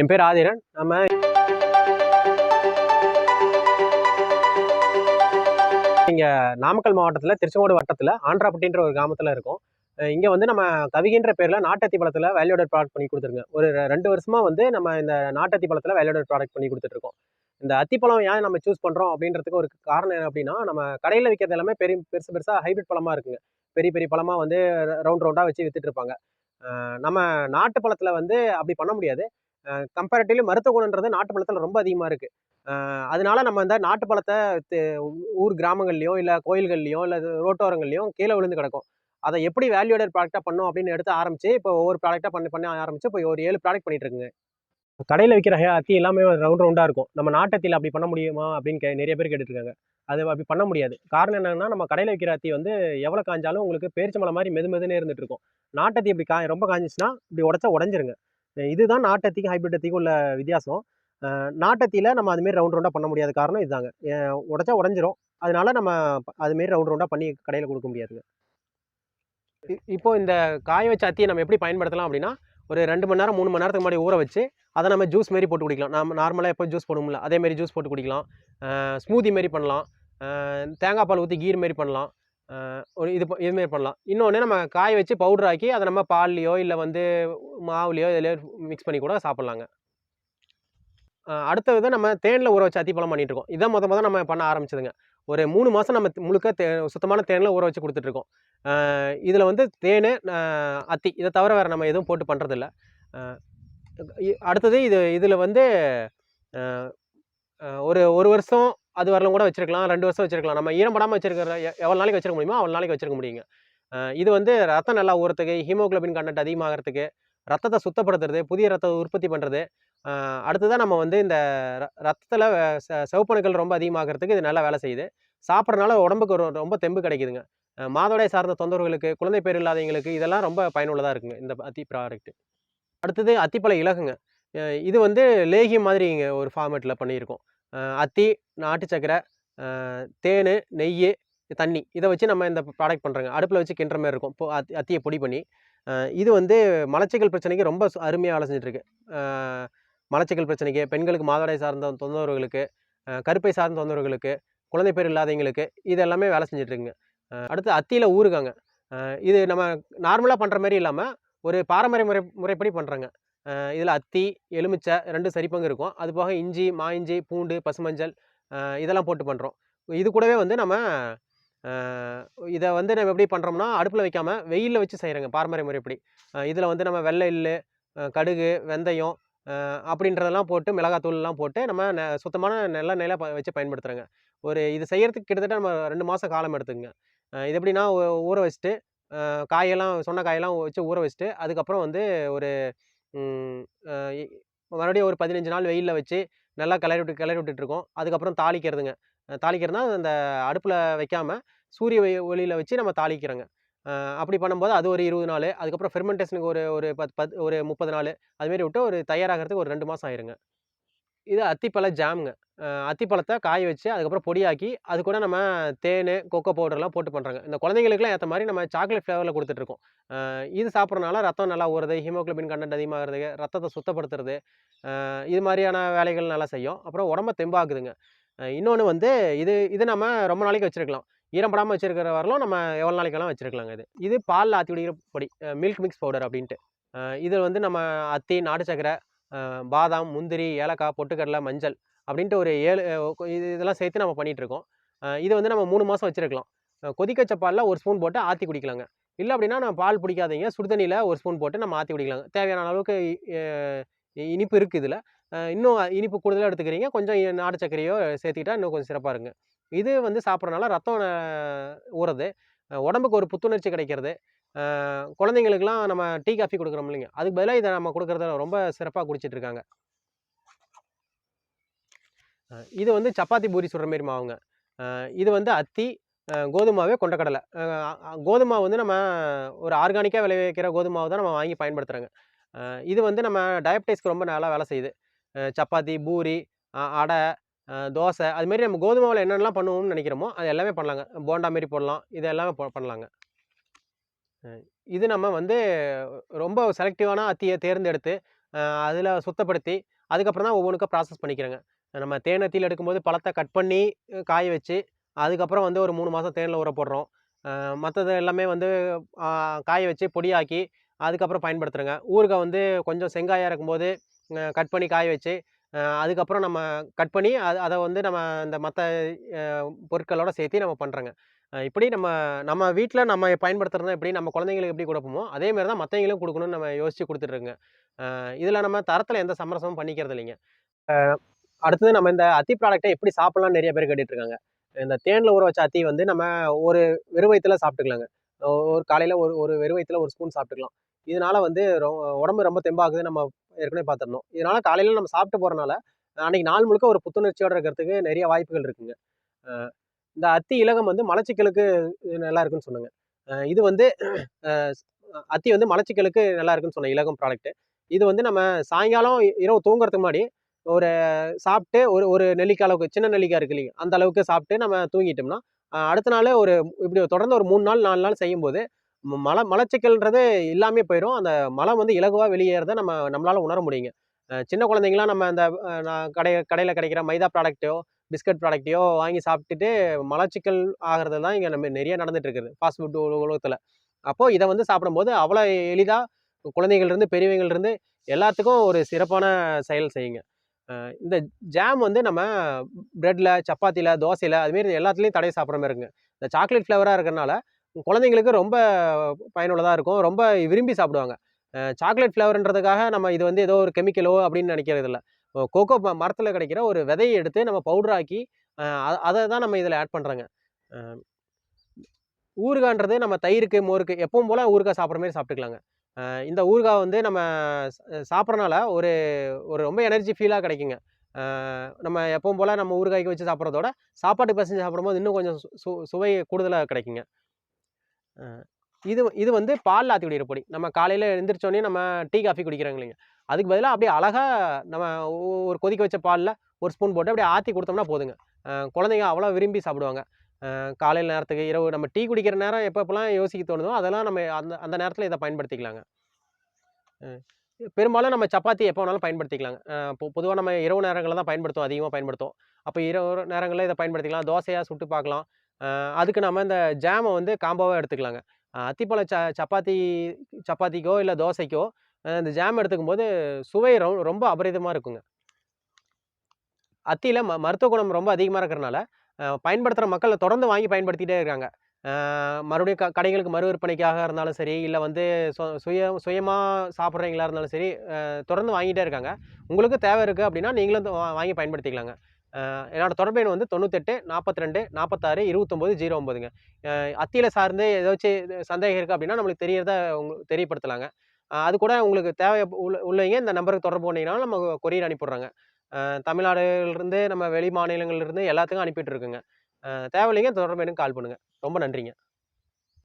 என் பேர் ஆதிரன். நம்ம இங்கே நாமக்கல் மாவட்டத்தில் திருச்செங்கோடு வட்டத்தில் ஆண்ட்ராப்பட்டின்ற ஒரு கிராமத்தில் இருக்கோம். இங்கே வந்து நம்ம கவிகின்ற பேரில் நாட்டத்தி பழத்தில் வேல்யூடட் ப்ராடக்ட் பண்ணி கொடுத்துருங்க. ஒரு ரெண்டு வருஷமாக வந்து நம்ம இந்த நாட்டத்தி பழத்தில் வேல்யூடட் ப்ராடக்ட் பண்ணி கொடுத்துட்ருக்கோம். இந்த அத்திப்பழம் ஏன் நம்ம சூஸ் பண்ணுறோம் அப்படின்றதுக்கு ஒரு காரணம் என்ன அப்படின்னா நம்ம கடையில் விற்கிறது எல்லாமே பெரிய பெருசு பெருசாக ஹைபிரிட் பழமா இருக்குங்க. பெரிய பெரிய பழமாக வந்து ரவுண்ட் ரவுண்டாக வச்சு விற்றுட்டு இருப்பாங்க நம்ம நாட்டு பழத்தில் வந்து அப்படி பண்ண முடியாது. கம்பேரட்டிவ்லி மருத்துவ குணன்றது நாட்டு பழத்தில் ரொம்ப அதிகமாக இருக்குது அதனால நம்ம இந்த நாட்டு பழத்தை ஊர் கிராமங்கள்லேயோ இல்லை கோயில்கள்லயோ இல்லை ரோட்டோரங்கள்லையும் கீழே விழுந்து கிடக்கும். அதை எப்படி வேல்யூடட் ப்ராடக்டாக பண்ணோம் அப்படின்னு எடுத்து ஆரம்பிச்சு இப்போ ஒவ்வொரு ப்ராடக்டாக பண்ணி பண்ண ஆரம்பிச்சு இப்போ ஒரு ஏழு ப்ராடக்ட் பண்ணிட்டு இருக்குங்க. கடையில் விற்கிற அத்தி எல்லாமே ரவுண்ட் ரவுண்டாக இருக்கும். நம்ம நாட்டத்தில் அப்படி பண்ண முடியுமா? அப்படின்னு கே நிறைய பேர் கேட்டுருக்காங்க அது அப்படி பண்ண முடியாது. காரணம் என்னன்னா நம்ம கடையில் விற்கிற அத்தி வந்து எவ்வளோ காஞ்சாலும் உங்களுக்கு பேரிச்சம்பழம் மாதிரி மெது மெதுனே இருந்துட்டு இருக்கும் நாட்டத்தி இப்படி கா ரொம்ப காஞ்சிச்சுன்னா இப்படி உடச்சா உடஞ்சிருங்க. இதுதான் நாட்டத்திக்கும் ஹைப்ரிட் அத்திக்கும் உள்ள வித்தியாசம். நாட்டத்தில் நாட்டத்தியில் நம்ம அதுமாரி ரவுண்ட் ரவுண்டாக பண்ண முடியாத காரணம் இதுதாங்க. உடச்சா உடஞ்சிரும். அதனால நம்ம அதுமாரி ரவுண்ட் ரவுண்டாக பண்ணி கடையில் கொடுக்க முடியாதுங்க. இப்போது இப்போ இந்த காய வச்ச அத்தியை நம்ம எப்படி பயன்படுத்தலாம் அப்படின்னா ஒரு ரெண்டு மணி நேரம் மூணு மணி நேரத்துக்கு முன்னாடி ஊற வச்சு அதை நம்ம ஜூஸ் மாரி போட்டு குடிக்கலாம். நம்ம நார்மலாக எப்போ ஜூஸ் போடுவோம்ல அதே மாதிரி ஜூஸ் போட்டு குடிக்கலாம். ஸ்மூதி மாரி பண்ணலாம். தேங்காய் பால் ஊற்றி கீர் மாரி பண்ணலாம். ஒரு இது இதுமாரி இது மாரி பண்ணலாம். இன்னொன்று நம்ம காய வச்சு பவுடர் ஆக்கி அதை நம்ம பால்லையோ இல்லை வந்து மாவுலையோ இதிலையோ மிக்ஸ் பண்ணி கூட சாப்பிட்லாங்க. அடுத்த விதம் நம்ம தேனில் ஊற வச்சு அத்திப்பழம் பண்ணிகிட்ருக்கோம் இருக்கோம். இதான் மொதல் மொதல் நம்ம பண்ண ஆரம்பிச்சதுங்க. ஒரு மூணு மாதம் நம்ம முழுக்க தே சுத்தமான தேனில் ஊற வச்சு கொடுத்துட்ருக்கோம் இதில் வந்து தேன் அத்தி இதை தவிர வேறு நம்ம எதுவும் போட்டு பண்ணுறதில்ல அடுத்தது இது இதில் வந்து ஒரு ஒரு வருஷம் அது வரலாம் கூட வச்சுருக்கலாம். ரெண்டு வருஷம் வச்சுருக்கலாம். நம்ம ஈரப்படாமல் வச்சிருக்கிற எவ்வளோ நாளைக்கு வச்சிருக்க முடியுமோ அவ்வளோ நாளைக்கு வச்சிருக்க முடியுங்க. இது வந்து ரத்தம் நல்லா ஊறத்துக்கு ஹீமோகுளோபின் கண்டென்ட் அதிகமாகிறதுக்கு ரத்தத்தை சுத்தப்படுத்துறது புதிய ரத்தத்தை உற்பத்தி பண்ணுறது அடுத்ததான் நம்ம வந்து இந்த ரத்தத்தில் செவப்பணுக்கள் ரொம்ப அதிகமாகிறதுக்கு இது நல்லா வேலை செய்யுது. சாப்பிட்றதுனால உடம்புக்கு ரொம்ப தெம்பு கிடைக்குதுங்க. அஹ் மாதவிடாய் சார்ந்த தொந்தரவுகளுக்கு குழந்தை பேர் இல்லாதவங்களுக்கு இதெல்லாம் ரொம்ப பயனுள்ளதாக இருக்குங்க இந்த அத்தி ப்ராடக்ட் அடுத்தது அத்திப்பழ இலகுங்க. இது வந்து லேகியம் மாதிரி இங்கே ஒரு ஃபார்மேட்டில் பண்ணியிருக்கோம். அத்தி நாட்டு சக்கரை தேன் நெய் தண்ணி இதை வச்சு நம்ம இந்த ப்ராடக்ட் பண்ணுறோங்க அடுப்பில் வச்சு கிண்டுற மாதிரி இருக்கும். இப்போ அத்தி அத்தியை பொடி பண்ணி. இது வந்து மலச்சிக்கல் பிரச்சனைக்கு ரொம்ப அருமையாக வேலை செஞ்சுட்ருக்கு மலச்சிக்கல் பிரச்சனைக்கு பெண்களுக்கு மாதவிடாய் சார்ந்த தொந்தரவுகளுக்கு கருப்பை சார்ந்த தொந்தரவுகளுக்கு குழந்தை பேர் இல்லாதவங்களுக்கு இது எல்லாமே வேலை செஞ்சுட்ருக்குங்க அடுத்து அத்தியில் ஊறுகாங்க. இது நம்ம நார்மலாக பண்ணுற மாதிரி இல்லாமல் ஒரு பாரம்பரிய முறை முறைப்படி பண்ணுறாங்க இதில் அத்தி எலுமிச்சை ரெண்டு சரிப்பங்கு இருக்கும். அது போக இஞ்சி மா இஞ்சி பூண்டு பசுமஞ்சள் இதெல்லாம் போட்டு பண்ணுறோம் இது கூடவே வந்து நம்ம இதை வந்து நம்ம எப்படி பண்ணுறோம்னா அடுப்பில் வைக்காமல் வெயிலில் வச்சு செய்கிறோங்க பாரம்பரிய முறைப்படி. இதில் வந்து நம்ம வெள்ளை எள்ளு கடுகு வெந்தயம் அப்படின்றதெல்லாம் போட்டு மிளகாத்தூள்லாம் போட்டு நம்ம ந சுத்தமான நல்லெண்ணெயில் ப வச்சு பயன்படுத்துகிறோங்க ஒரு இது செய்கிறதுக்கு கிட்டத்தட்ட நம்ம ரெண்டு மாதம் காலம் எடுத்துங்க இது எப்படின்னா ஊற வச்சுட்டு காயெல்லாம் சொன்ன காயெல்லாம் வச்சு ஊற வச்சுட்டு அதுக்கப்புறம் வந்து ஒரு மறுபடியும் ஒரு பதினஞ்சு நாள் வெயிலில் வச்சு நல்லா கிளறி விட்டு கிளறி விட்டுட்டு இருக்கோம் அதுக்கப்புறம் தாளிக்கிறதுங்க. தாளிக்கிறதுனா அந்த அடுப்பில் வைக்காமல் சூரிய ஒளியில் வச்சு நம்ம தாளிக்கிறோங்க. அப்படி பண்ணும்போது அது ஒரு இருபது நாள். அதுக்கப்புறம் ஃபெர்மெண்டேஷனுக்கு ஒரு ஒரு பத்து பத்து ஒரு முப்பது நாள். அதுமாரி விட்டு ஒரு தயாராகிறதுக்கு ஒரு ரெண்டு மாதம் ஆயிருங்க. இது அத்திப்பழ ஜாமுங்க. அத்திப்பழத்தை காய வச்சு அதுக்கப்புறம் பொடியாக்கி அது கூட நம்ம தேன் கொக்கோ பவுடர்லாம் போட்டு பண்ணுறாங்க இந்த குழந்தைங்களுக்குலாம் ஏற்ற மாதிரி நம்ம சாக்லேட் ஃப்ளேவரில் கொடுத்துட்ருக்கோம் இது சாப்பிட்றனால ரத்தம் நல்லா ஊறுறது ஹீமோக்ளோபின் கண்டென்ட் அதிகமாகிறது ரத்தத்தை சுத்தப்படுத்துறது இது மாதிரியான வேலைகள் நல்லா செய்யும். அப்புறம் உடம்ப தெம்பாக்குதுங்க இன்னொன்று வந்து இது இது நம்ம ரொம்ப நாளைக்கு வச்சுருக்கலாம். ஈரப்படாமல் வச்சிருக்கிற வரலும் நம்ம எவ்வளோ நாளைக்கெல்லாம் வச்சிருக்கலாங்க இது. இது பாலில் ஆற்றி குடிக்கிற பொடி மில்க் மிக்ஸ் பவுடர் அப்படின்ட்டு. இதில் வந்து நம்ம அத்தி நாட்டு சக்கரை பாதாம் முந்திரி ஏலக்காய் பொட்டுக்கடலை மஞ்சள் அப்படின்ட்டு ஒரு ஏழு இது இதெல்லாம் சேர்த்து நம்ம பண்ணிகிட்ருக்கோம் இருக்கோம் இது வந்து நம்ம மூணு மாதம் வச்சுருக்கலாம். கொதிக்கச்ச கொதிக்க வச்ச பாலில் ஒரு ஸ்பூன் போட்டு ஆற்றி குடிக்கலாங்க. இல்லை அப்படின்னா நம்ம பால் பிடிக்காதீங்க. சுடுதண்ணியில் ஒரு ஸ்பூன் போட்டு நம்ம ஆற்றி குடிக்கலாங்க தேவையான அளவுக்கு இனிப்பு இருக்குது இதில். இன்னும் இனிப்பு கூடுதலாக எடுத்துக்கிறீங்க. கொஞ்சம் நாட்டு சக்கரையோ சேர்த்துக்கிட்டா இன்னும் கொஞ்சம் சிறப்பாக இருங்க இது வந்து சாப்பிட்றனால ரத்தம் அஹ், ஊறுது. உடம்புக்கு ஒரு புத்துணர்ச்சி கிடைக்கிறது. குழந்தைங்களுக்குலாம் நம்ம டீ காஃபி கொடுக்குறோம் இல்லைங்க. அதுக்கு பதிலாக இதை நம்ம கொடுக்குறத ரொம்ப சிறப்பாக குடிச்சிட்டு இருக்காங்க. இது வந்து சப்பாத்தி பூரி சுடுற மாரி மாவுங்க. இது வந்து அத்தி கோதுமாவே கொண்டக்கடலை. அஹ் கோதுமை வந்து நம்ம ஒரு ஆர்கானிக்காக விளைவிக்கிற கோதுமாவை தான் நம்ம வாங்கி பயன்படுத்துகிறோங்க இது வந்து நம்ம டயபிட்டிஸ்க்கு ரொம்ப நல்லா வேலை செய்யுது. சப்பாத்தி பூரி அடை தோசை அதுமாரி நம்ம கோதுமாவில் என்னென்னலாம் பண்ணுவோம்னு நினைக்கிறோமோ அது எல்லாமே பண்ணலாங்க. போண்டா மாரி போடலாம். இது எல்லாமே பண்ணலாங்க. இது நம்ம வந்து ரொம்ப செலக்டிவான அத்தியை தேர்ந்தெடுத்து அதில் சுத்தப்படுத்தி அதுக்கப்புறம் தான் ஒவ்வொன்றுக்கும் ப்ராசஸ் பண்ணிக்கிறேங்க. நம்ம தேன் அத்தியில் எடுக்கும்போது பழத்தை கட் பண்ணி காய வச்சு அதுக்கப்புறம் வந்து ஒரு மூணு மாதம் தேனில் ஊற போடுறோம். மற்றது எல்லாமே வந்து காய வச்சு பொடியாக்கி அதுக்கப்புறம் பயன்படுத்துகிறேங்க ஊறுகாய் வந்து கொஞ்சம் செங்காயாக இருக்கும்போது கட் பண்ணி காய வச்சு அதுக்கப்புறம் நம்ம கட் பண்ணி அது அதை வந்து நம்ம இந்த மற்ற பொருட்களோட சேர்த்து நம்ம பண்ணுறோங்க இப்படி நம்ம நம்ம வீட்டில் நம்ம பயன்படுத்துகிறதா எப்படி நம்ம குழந்தைங்களுக்கு எப்படி கொடுப்போமோ அதே மாதிரி தான் மற்றவங்களும் கொடுக்கணும்னு நம்ம யோசித்து கொடுத்துட்ருங்க இதில் நம்ம தரத்தில் எந்த சமரசமும் பண்ணிக்கிறது இல்லைங்க அடுத்தது நம்ம இந்த அத்தி ப்ராடக்ட்டை எப்படி சாப்பிட்லாம்னு நிறைய பேர் கேட்டுட்ருக்காங்க. இந்த தேனில் ஊற வச்ச அத்தி வந்து நம்ம ஒரு வெறும் சாப்பிட்டுக்கலாங்க. ஒரு காலையில் ஒரு ஒரு வெறும் ஒரு ஸ்பூன் சாப்பிட்டுக்கலாம். இதனால வந்து ரொ- உடம்பு ரொம்ப தெம்பாகுது நம்ம ஏற்கனவே பார்த்துருந்தோம் இதனால் காலையில் நம்ம சாப்பிட்டு போகிறனால அன்றைக்கி நாள் முழுக்க ஒரு புத்துணர்ச்சியோடு இருக்கிறதுக்கு நிறைய வாய்ப்புகள் இருக்குங்க. இந்த அத்தி இலகம் வந்து மலச்சிக்கலுக்கு இது நல்லா இருக்குன்னு சொன்னாங்க. இது வந்து அத்தி வந்து மலச்சிக்கலுக்கு நல்லா இருக்குன்னு சொன்ன இலகம் ப்ராடக்ட்டு இது வந்து நம்ம சாயங்காலம் இ- இரவு தூங்குறதுக்கு முன்னாடி ஒரு சாப்பிட்டு ஒரு ஒரு நெல்லிக்காய் அளவுக்கு சின்ன நெல்லிக்காய் இருக்கு இல்லைங்க அந்த அளவுக்கு சாப்பிட்டு நம்ம தூங்கிட்டோம்னா அடுத்த நாள் ஒரு இப்படி தொடர்ந்து ஒரு மூணு நாள் நாலு நாள் செய்யும்போது மல மலச்சிக்கல்ன்றது இல்லாமே போயிடும் அந்த மலம் வந்து இலகுவாக வெளியேறத நம்ம நம்மளால் உணர முடியுங்க. சின்ன குழந்தைங்களாம் நம்ம அந்த நான் கடை கடையில் கிடைக்கிற மைதா ப்ராடக்ட்டோ பிஸ்கட் ப்ராடக்ட்டையோ வாங்கி சாப்பிட்டுட்டு மலச்சிக்கல் ஆகிறது தான் இங்கே நம்ம நிறைய நடந்துகிட்ருக்குது ஃபாஸ்ட் ஃபுட் உலகத்தில். அப்போது இதை வந்து சாப்பிடும்போது அவ்வளோ எளிதாக குழந்தைகள்லேருந்து பெரியவங்கள்ருந்து எல்லாத்துக்கும் ஒரு சிறப்பான செயல் செய்யுங்க. இந்த ஜாம் வந்து நம்ம ப்ரெட்டில் சப்பாத்தியில் தோசையில் அதுமாரி எல்லாத்துலேயும் தடவை சாப்பிட்ற மாதிரி இருக்குங்க. இந்த சாக்லேட் ஃப்ளேவராக இருக்கிறனால குழந்தைங்களுக்கு ரொம்ப பயனுள்ளதாக இருக்கும். ரொம்ப விரும்பி சாப்பிடுவாங்க. சாக்லேட் ஃப்ளேவர்ன்றதுக்காக நம்ம இது வந்து ஏதோ ஒரு கெமிக்கலோ அப்படின்னு நினைக்கிறது இல்லை. கோகோ மரத்தில் கிடைக்கிற ஒரு விதையை எடுத்து நம்ம பவுடராக்கி அதை தான் நம்ம இதில் ஆட் பண்ணுறோங்க ஊறுகான்றது நம்ம தயிருக்கு மோருக்கு எப்பவும் போல் ஊறுகாய் சாப்பிட்ற மாதிரி சாப்பிட்டுக்கலாங்க. இந்த ஊறுகாய் வந்து நம்ம சாப்பிட்றனால ஒரு ஒரு ரொம்ப எனர்ஜி ஃபீலாக கிடைக்குங்க. நம்ம எப்பவும் போல் நம்ம ஊறுகாய்க்கு வச்சு சாப்பிட்றதோட சாப்பாட்டுக்கு பசஞ்சு சாப்பிடும்போது இன்னும் கொஞ்சம் சு- சுவை கூடுதலாக கிடைக்குங்க. இது இது வந்து பால் ஆற்றி குடிக்கிற பொடி. நம்ம காலையில் எழுந்திரிச்சோடனே நம்ம டீ காஃபி குடிக்கிறாங்க இல்லைங்க. அதுக்கு பதிலாக அப்படியே அழகாக நம்ம ஒரு கொதிக்க வச்ச பாலில் ஒரு ஸ்பூன் போட்டு அப்படியே ஆற்றி கொடுத்தோம்னா போதுங்க. குழந்தைங்க அவ்வளோ விரும்பி சாப்பிடுவாங்க. காலையில் நேரத்துக்கு இரவு நம்ம டீ குடிக்கிற நேரம் எப்போ எப்போலாம் யோசிக்க தோணுதோ அதெல்லாம் நம்ம அந்த அந்த நேரத்தில் இதை பயன்படுத்திக்கலாங்க. பெரும்பாலும் நம்ம சப்பாத்தி எப்போ வேணாலும் பயன்படுத்திக்கலாங்க. பொதுவாக நம்ம இரவு நேரங்களில் தான் பயன்படுத்துவோம் அதிகமாக பயன்படுத்துவோம். அப்போ இரவு நேரங்களில் இதை பயன்படுத்திக்கலாம். தோசையாக சுட்டு பார்க்கலாம். அதுக்கு நம்ம இந்த ஜாமை வந்து காம்போவாக எடுத்துக்கலாங்க. அத்திப்பழ ச சப்பாத்தி சப்பாத்திக்கோ இல்லை தோசைக்கோ இந்த ஜாம் எடுத்துக்கும் போது சுவை ரொ- ரொம்ப அபரிதமாக இருக்குங்க. அத்தியில் ம மருத்துவ குணம் ரொம்ப அதிகமாக இருக்கிறனால பயன்படுத்துகிற மக்கள் தொடர்ந்து வாங்கி பயன்படுத்திகிட்டே இருக்காங்க. மறுபடியும் க கடைகளுக்கு மறு விற்பனைக்காக இருந்தாலும் சரி இல்லை வந்து சொ சுய சுயமாக சாப்பிட்றீங்களா இருந்தாலும் சரி தொடர்ந்து வாங்கிட்டே இருக்காங்க. உங்களுக்கு தேவை இருக்குது அப்படின்னா நீங்களும் வா- வாங்கி பயன்படுத்திக்கலாங்க. என்னோட தொடர்பு எண் வந்து தொண்ணூத்தெட்டு நாற்பத்தி ரெண்டு நாற்பத்தாறு இருபத்தொம்போது ஜீரோ ஒம்பதுங்க அத்தியில் சார்ந்து ஏதாச்சும் சந்தேகம் இருக்குது அப்படின்னா நம்மளுக்கு தெரியறத உங்களுக்கு தெரியப்படுத்தலாங்க. அது கூட உங்களுக்கு தேவை உள்ள உள்ளவங்க. இந்த நம்பருக்கு தொடர்பு பண்ணிங்கன்னா நம்ம கொரியர் அனுப்பிடுறாங்க. தமிழ்நாடுலேருந்து நம்ம வெளி மாநிலங்கள்லேருந்து எல்லாத்துக்கும் அனுப்பிட்டு இருக்குங்க தேவையில்லைங்க தொடர்பு எனக்கு கால் பண்ணுங்கள் ரொம்ப நன்றிங்க.